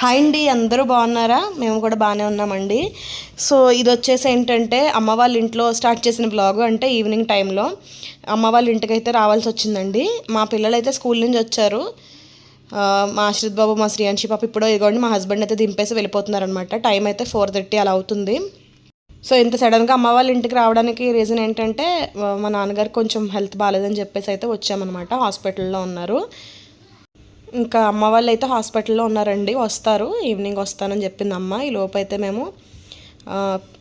Hi అండి అందరూ బాగున్నారా? మేము కూడా బాగానే ఉన్నామండి. సో ఇది వచ్చేసి ఏంటంటే అమ్మ వాళ్ళ ఇంట్లో స్టార్ట్ చేసిన బ్లాగ్ అంటే ఈవినింగ్ టైంలో అమ్మ వాళ్ళ ఇంటికి అయితే రావాల్సి వచ్చిందండి. మా పిల్లలు అయితే స్కూల్ నుంచి వచ్చారు. మా ఆశ్రిత్ బాబు మా శ్రీయాంశి పాప ఇప్పుడు ఇదిగోండి మా హస్బెండ్ అయితే దింపేసి వెళ్ళిపోతున్నారనమాట టైం అయితే ఫోర్ థర్టీ అలా అవుతుంది. సో ఇంత సడన్గా అమ్మ వాళ్ళ ఇంటికి రావడానికి రీజన్ ఏంటంటే మా నాన్నగారు కొంచెం హెల్త్ బాగాలేదని చెప్పేసి అయితే వచ్చామన్నమాట హాస్పిటల్లో ఉన్నారు. ఇంకా అమ్మ వాళ్ళు అయితే హాస్పిటల్లో ఉన్నారండి వస్తారు. ఈవినింగ్ వస్తానని చెప్పింది అమ్మ. ఈ లోపైతే మేము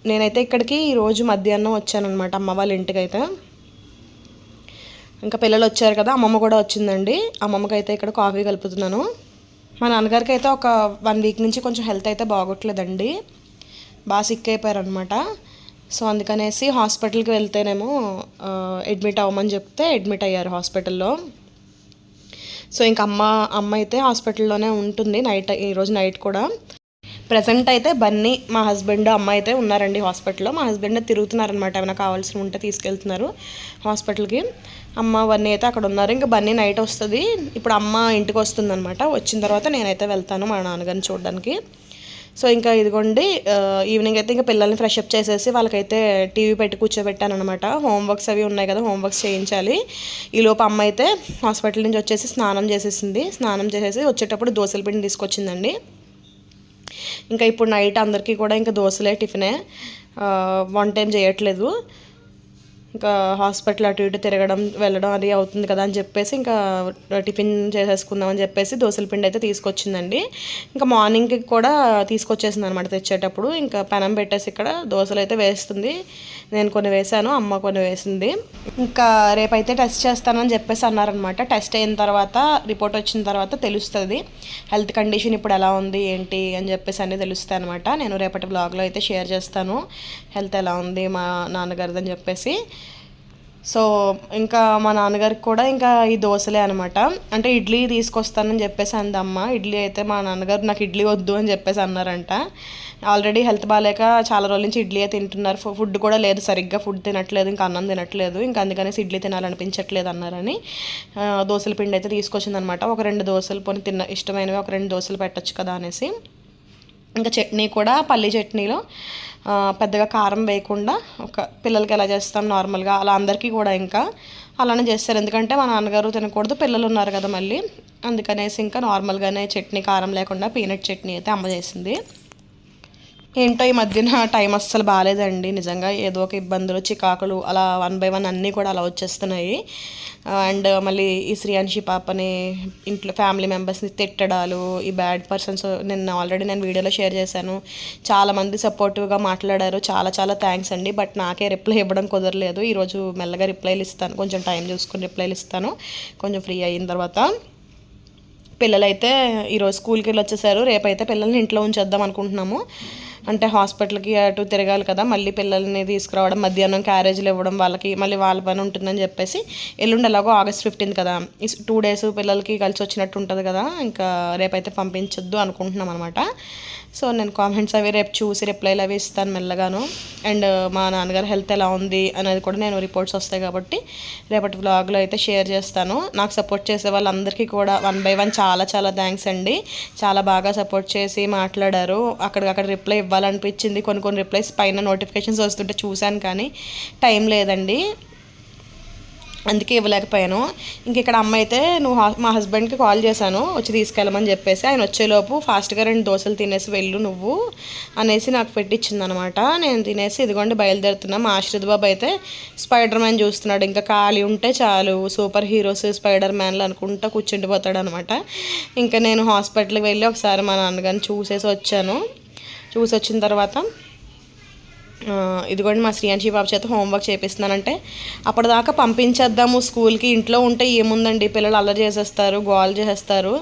నేనైతే ఇక్కడికి ఈరోజు మధ్యాహ్నం వచ్చానమాట అమ్మ వాళ్ళ ఇంటికి అయితే ఇంకా పిల్లలు వచ్చారు కదా అమ్మమ్మ కూడా వచ్చిందండి. అమ్మమ్మకి అయితే ఇక్కడ కాఫీ కలుపుతున్నాను. మా నాన్నగారికి అయితే ఒక వన్ వీక్ నుంచి కొంచెం హెల్త్ అయితే బాగోట్లేదండి. బాగా సిక్ అయిపోయారనమాట సో అందుకనేసి హాస్పిటల్కి వెళ్తేనేమో అడ్మిట్ అవ్వమని చెప్తే అడ్మిట్ అయ్యారు హాస్పిటల్లో. సో ఇంక అమ్మ అమ్మ అయితే హాస్పిటల్లోనే ఉంటుంది నైట్ ఈరోజు నైట్ కూడా. ప్రజెంట్ అయితే బన్నీ మా హస్బెండ్ అమ్మ అయితే ఉన్నారండి హాస్పిటల్లో. మా హస్బెండ్ తిరుగుతున్నారనమాట ఏమైనా కావాల్సిన ఉంటే తీసుకెళ్తున్నారు హాస్పిటల్కి. అమ్మ బన్నీ అయితే అక్కడ ఉన్నారు. ఇంకా బన్నీ నైట్ వస్తుంది. ఇప్పుడు అమ్మ ఇంటికి వస్తుంది అనమాట వచ్చిన తర్వాత నేనైతే వెళ్తాను మా నాన్నగారిని చూడడానికి. సో ఇంకా ఇదిగోండి ఈవినింగ్ అయితే ఇంకా పిల్లల్ని ఫ్రెష్ అప్ చేసేసి వాళ్ళకైతే టీవీ పెట్టి కూర్చోబెట్టాను అనమాట హోంవర్క్స్ అవి ఉన్నాయి కదా హోంవర్క్స్ చేయించాలి. ఈ లోపు అమ్మ అయితే హాస్పిటల్ నుంచి వచ్చేసి స్నానం చేసేసింది. స్నానం చేసేసి వచ్చేటప్పుడు దోశల పిండి తీసుకొచ్చిందండి. ఇంకా ఇప్పుడు నైట్ అందరికీ కూడా ఇంకా దోశలే టిఫినే వన్ టైం చేయట్లేదు. ఇంకా హాస్పిటల్ అటు ఇటు తిరగడం వెళ్ళడం అది అవుతుంది కదా అని చెప్పేసి ఇంకా టిఫిన్ చేసేసుకుందాం అని చెప్పేసి దోశల పిండి అయితే తీసుకొచ్చిందండి. ఇంకా మార్నింగ్కి కూడా తీసుకొచ్చేసింది అనమాట తెచ్చేటప్పుడు. ఇంకా పెనం పెట్టేసి ఇక్కడ దోశలు అయితే వేస్తుంది. నేను కొన్ని వేశాను అమ్మ కొన్ని వేసింది. ఇంకా రేపైతే టెస్ట్ చేస్తానని చెప్పేసి అన్నారనమాట టెస్ట్ అయిన తర్వాత రిపోర్ట్ వచ్చిన తర్వాత తెలుస్తుంది. హెల్త్ కండిషన్ ఇప్పుడు ఎలా ఉంది ఏంటి అని చెప్పేసి అన్నీ తెలుస్తాయి అనమాట నేను రేపటి బ్లాగ్లో అయితే షేర్ చేస్తాను. హెల్త్ ఎలా ఉంది మా నాన్నగారిది అని చెప్పేసి. సో ఇంకా మా నాన్నగారికి కూడా ఇంకా ఈ దోశలే అనమాట అంటే ఇడ్లీ తీసుకొస్తానని చెప్పేసి అందమ్మ. ఇడ్లీ అయితే మా నాన్నగారు నాకు ఇడ్లీ వద్దు అని చెప్పేసి అన్నారంట. ఆల్రెడీ హెల్త్ బాగాలేక చాలా రోజుల నుంచి ఇడ్లీ తింటున్నారు. ఫుడ్ కూడా లేదు సరిగ్గా. ఫుడ్ తినట్లేదు ఇంకా అన్నం తినట్లేదు. ఇంకా అందుకనేసి ఇడ్లీ తినాలనిపించట్లేదు అన్నారని దోశల పిండి అయితే తీసుకొచ్చిందనమాట ఒక రెండు దోశలు పోనీ తిన్న ఇష్టమైనవి ఒక రెండు దోశలు పెట్టచ్చు కదా అనేసి. ఇంకా చట్నీ కూడా పల్లి చట్నీలో పెద్దగా కారం వేయకుండా ఒక పిల్లలకి ఎలా చేస్తాం నార్మల్గా అలా అందరికీ కూడా ఇంకా అలానే చేస్తారు. ఎందుకంటే మా నాన్నగారు తినకూడదు పిల్లలు ఉన్నారు కదా మళ్ళీ. అందుకనేసి ఇంకా నార్మల్గానే చట్నీ కారం లేకుండా పీనట్ చట్నీ అయితే అమ్మ చేసింది. ఏంటో ఈ మధ్యన టైం అస్సలు బాగాలేదండి. నిజంగా ఏదో ఒక ఇబ్బందులు చికాకులు అలా వన్ బై వన్ అన్నీ కూడా అలా వచ్చేస్తున్నాయి. అండ్ మళ్ళీ ఈ శ్రీయాన్షి పాపని ఇంట్లో ఫ్యామిలీ మెంబర్స్ని తిట్టడాలు ఈ బ్యాడ్ పర్సన్స్ నిన్న ఆల్రెడీ నేను వీడియోలో షేర్ చేశాను. చాలామంది సపోర్టివ్గా మాట్లాడారు. చాలా చాలా థ్యాంక్స్ అండి. బట్ నాకే రిప్లై ఇవ్వడం కుదరలేదు. ఈరోజు మెల్లగా రిప్లైలు ఇస్తాను. కొంచెం టైం చూసుకుని రిప్లైలు ఇస్తాను. కొంచెం ఫ్రీ అయిన తర్వాత పిల్లలైతే ఈరోజు స్కూల్కి వెళ్ళి వచ్చేసారు రేపైతే పిల్లల్ని ఇంట్లో ఉంచేద్దాం అనుకుంటున్నాము. అంటే హాస్పిటల్కి అటు తిరగాలి కదా మళ్ళీ పిల్లల్ని తీసుకురావడం మధ్యాహ్నం క్యారేజీలు ఇవ్వడం వాళ్ళకి మళ్ళీ వాళ్ళ పని ఉంటుందని చెప్పేసి ఎల్లుండి ఎలాగో ఆగస్ట్ ఫిఫ్టీన్త్ కదా. టూ డేస్ పిల్లలకి కలిసి వచ్చినట్టు ఉంటుంది కదా ఇంకా రేపైతే పంపించొద్దు అనుకుంటున్నాం అనమాట సో నేను కామెంట్స్ అవి రేపు చూసి రిప్లైలు అవి ఇస్తాను మెల్లగాను. అండ్ uh, మా నాన్నగారు హెల్త్ ఎలా ఉంది అనేది కూడా నేను రిపోర్ట్స్ వస్తాయి కాబట్టి రేపటి వ్లాగ్లో అయితే షేర్ చేస్తాను. నాకు సపోర్ట్ చేసే వాళ్ళందరికీ కూడా వన్ బై వన్ చాలా చాలా థ్యాంక్స్ అండి. చాలా బాగా సపోర్ట్ చేసి మాట్లాడారు. అక్కడికక్కడ రిప్లై ఇవ్వాలనిపించింది. కొన్ని కొన్ని రిప్లైస్ పైన నోటిఫికేషన్స్ వస్తుంటే చూశాను కానీ టైం లేదండి. అందుకే ఇవ్వలేకపోయాను. ఇంక ఇక్కడ అమ్మ అయితే నువ్వు హా- మా హస్బెండ్కి కాల్ చేశాను వచ్చి తీసుకెళ్ళమని చెప్పేసి ఆయన వచ్చేలోపు ఫాస్ట్గా రెండు దోశలు తినేసి వెళ్ళు నువ్వు అనేసి నాకు పెట్టించింది అనమాట నేను తినేసి ఇదిగోండి బయలుదేరుతున్నా. మా ఆశ్రిత్ బాబు అయితే స్పైడర్ మ్యాన్ చూస్తున్నాడు. ఇంకా ఖాళీ ఉంటే చాలు. సూపర్ హీరోస్ స్పైడర్ మ్యాన్లు అనుకుంటా కూర్చుండిపోతాడు అనమాట ఇంకా నేను హాస్పిటల్కి వెళ్ళి ఒకసారి మా నాన్నగారిని చూసేసి వచ్చాను. చూసి వచ్చిన తర్వాత ఇదిగోండి మా శ్రీయాంశి బాబు చేత హోంవర్క్ చేపిస్తున్నానంటే అప్పటిదాకా పంపించేద్దాము స్కూల్కి ఇంట్లో ఉంటే ఏముందండి? పిల్లలు అల్లరి చేసేస్తారు గోల్ చేసేస్తారు.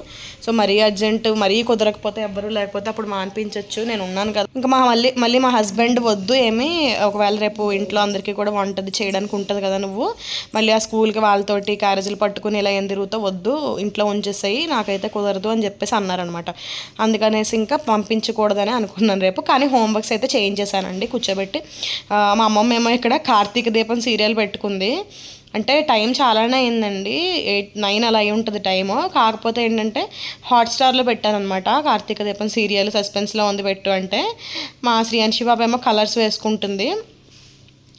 సో మరీ అర్జెంట్ మరీ కుదరకపోతే ఎవ్వరు లేకపోతే అప్పుడు మానిపించవచ్చు నేను ఉన్నాను కదా. ఇంకా మా మళ్ళీ మళ్ళీ మా హస్బెండ్ వద్దు ఏమి ఒకవేళ రేపు ఇంట్లో అందరికీ కూడా వంటది చేయడానికి ఉంటుంది కదా నువ్వు. మళ్ళీ ఆ స్కూల్కి వాళ్ళతోటి క్యారేజీలు పట్టుకుని ఇలా ఏం తిరుగుతావు? వద్దు ఇంట్లో ఉంచేసాయి నాకైతే కుదరదు అని చెప్పేసి అన్నారనమాట అందుకనేసి ఇంకా పంపించకూడదని అనుకున్నాను రేపు. కానీ హోంవర్క్స్ అయితే చేయించేసానండి కూర్చోబెట్టి ఆ, మా అమ్మమ్మ ఏమో ఇక్కడ కార్తీక దీపం సీరియల్ పెట్టుకుంది. అంటే టైం చాలానే అయిందండి. ఎయిట్ నైన్ అలా అయి ఉంటుంది టైము. కాకపోతే ఏంటంటే హాట్స్టార్లో పెట్టానమాట కార్తీక దీపం సీరియల్ సస్పెన్స్లో ఉంది పెట్టు అంటే. మా శ్రీయాన్షి బాబు ఏమో కలర్స్ వేసుకుంటుంది.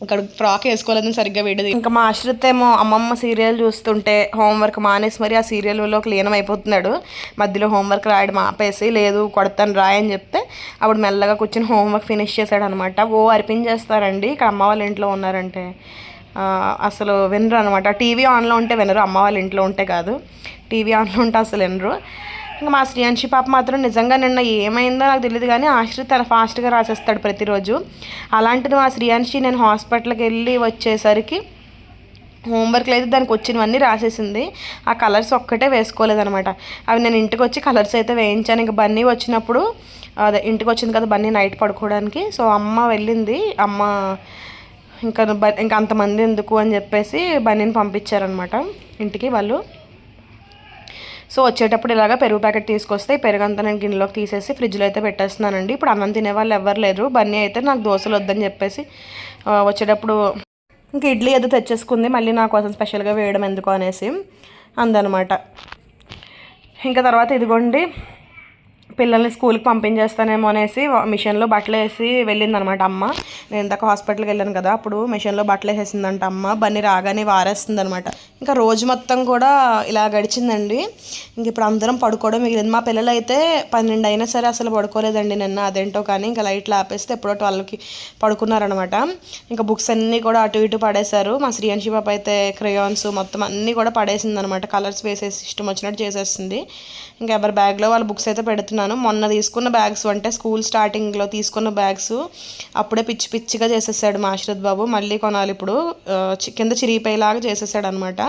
ఇక్కడ ఫ్రాక్ వేసుకోలేదని సరిగ్గా వేడదు ఇంకా మా ఆశ్రిత్ ఏమో అమ్మమ్మ సీరియల్ చూస్తుంటే హోంవర్క్ మానేసి మరి ఆ సీరియల్లో లీనం అయిపోతున్నాడు. మధ్యలో హోంవర్క్ రాయడం ఆపేసి లేదు కొడతాను రాయని చెప్తే అప్పుడు మెల్లగా కూర్చొని హోంవర్క్ ఫినిష్ చేశాడు అనమాట ఓ అర్పించేస్తారండి ఇక్కడ అమ్మ వాళ్ళ ఇంట్లో ఉన్నారంటే. అసలు వినరు అనమాట. టీవీ ఆన్లో ఉంటే వినరు అమ్మ వాళ్ళ ఇంట్లో ఉంటే కాదు. టీవీ ఆన్లో ఉంటే అసలు వినరు. ఇంకా మా శ్రీయాంశి పాప మాత్రం నిజంగా నిన్న ఏమైందో నాకు తెలియదు కానీ ఆశ్రిత్ తన ఫాస్ట్గా రాసేస్తాడు ప్రతిరోజు. అలాంటిది మా శ్రీయాంశి నేను హాస్పిటల్కి వెళ్ళి వచ్చేసరికి హోంవర్క్లు అయితే దానికి వచ్చినవన్నీ రాసేసింది. ఆ కలర్స్ ఒక్కటే వేసుకోలేదనమాట అవి నేను ఇంటికి వచ్చి కలర్స్ అయితే వేయించాను. ఇంకా బన్నీ వచ్చినప్పుడు అదే ఇంటికి వచ్చింది కదా బన్నీ నైట్ పడుకోవడానికి. సో అమ్మ వెళ్ళింది. అమ్మ ఇంకా బ- ఇంకా అంతమంది ఎందుకు అని చెప్పేసి బన్నీని పంపించారనమాట ఇంటికి వాళ్ళు. సో వచ్చేటప్పుడు ఇలాగ పెరుగు ప్యాకెట్ తీసుకొస్తే పెరుగు అంతా నేను గిన్నెలోకి తీసేసి ఫ్రిడ్జ్లో అయితే పెట్టేస్తున్నానండి. ఇప్పుడు అన్నం తినే వాళ్ళు ఎవరు లేరు. బన్నీ అయితే నాకు దోశలు వద్దని చెప్పేసి వచ్చేటప్పుడు ఇంక ఇడ్లీ ఏదో తెచ్చేసుకుంది. మళ్ళీ నా కోసం స్పెషల్గా వేయడం ఎందుకు అనేసి అందనమాట. ఇంకా తర్వాత ఇదిగోండి పిల్లల్ని స్కూల్కి పంపించేస్తానేమో అనేసి మిషన్లో బట్టలు వేసి వెళ్ళిందనమాట అమ్మ. నేను ఇంతకు హాస్పిటల్కి వెళ్ళాను కదా అప్పుడు మిషన్లో బట్టలు వేసేసిందంట అమ్మ. బన్నీ రాగానే వారేస్తుంది అనమాట ఇంకా రోజు మొత్తం కూడా ఇలా గడిచిందండి. ఇంక ఇప్పుడు అందరం పడుకోవడం మిగిలింది. మా పిల్లలు అయితే పన్నెండు అయినా సరే అసలు పడుకోలేదండి నిన్న అదేంటో కానీ ఇంకా లైట్లు ఆపేస్తే ఎప్పుడో ట్వెల్వ్కి పడుకున్నారనమాట. ఇంకా బుక్స్ అన్నీ కూడా అటు ఇటు పడేశారు. మా శ్రీయాన్షి పాప అయితే క్రయాన్స్ మొత్తం అన్నీ కూడా పడేసింది అనమాట కలర్స్ వేసేసి ఇష్టం వచ్చినట్టు చేసేస్తుంది. ఇంకా ఎవరి బ్యాగ్లో వాళ్ళ బుక్స్ అయితే పెడుతున్నాను. మొన్న తీసుకున్న బ్యాగ్స్ అంటే స్కూల్ స్టార్టింగ్లో తీసుకున్న బ్యాగ్స్ అప్పుడే పిచ్చి పిచ్చిగా చేసేసాడు మా ఆశ్రత్ బాబు. మళ్ళీ కొనాలి ఇప్పుడు. చి- కింద చిరిగిపోయేలాగా చేసేసాడు అనమాట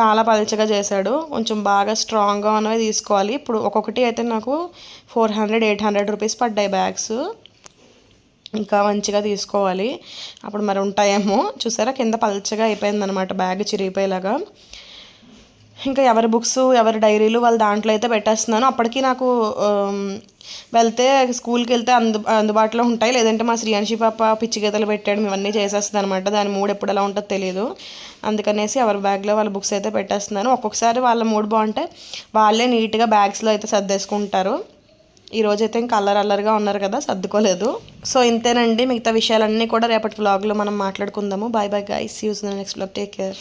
చాలా పలచగా చేశాడు. కొంచెం బాగా స్ట్రాంగ్గా ఉన్నవి తీసుకోవాలి. ఇప్పుడు ఒక్కొక్కటి అయితే నాకు four hundred eight hundred rupees పడ్డాయి బ్యాగ్స్. ఇంకా మంచిగా తీసుకోవాలి. అప్పుడు మరి ఉంటాయేమో. చూసారా? కింద పలచగా అయిపోయిందనమాట బ్యాగ్ చిరిగిపోయేలాగా. ఇంకా ఎవరి బుక్స్ ఎవరి డైరీలు వాళ్ళ దాంట్లో అయితే పెట్టేస్తున్నాను. అప్పటికి నాకు వెళ్తే స్కూల్కి వెళ్తే అందు అందుబాటులో ఉంటాయి. లేదంటే మా శ్రీయాన్షి పాప పిచ్చి గీతలు పెట్టాడు. ఇవన్నీ చేసేస్తుంది అనమాట దాని మూడు ఎప్పుడు ఎలా ఉంటుందో తెలియదు అందుకనేసి ఎవరి బ్యాగ్లో వాళ్ళ బుక్స్ అయితే పెట్టేస్తున్నాను. ఒక్కొక్కసారి వాళ్ళ మూడు బాగుంటే వాళ్ళే నీట్గా బ్యాగ్స్లో అయితే సర్దేసుకుంటారు. ఈరోజు అయితే ఇంకా అల్లరి అల్లరిగా ఉన్నారు కదా సర్దుకోలేదు. సో ఇంతేనండి. మిగతా విషయాలన్నీ కూడా రేపటి వ్లాగ్లో మనం మాట్లాడుకుందాము. Bye bye guys use next vlog take care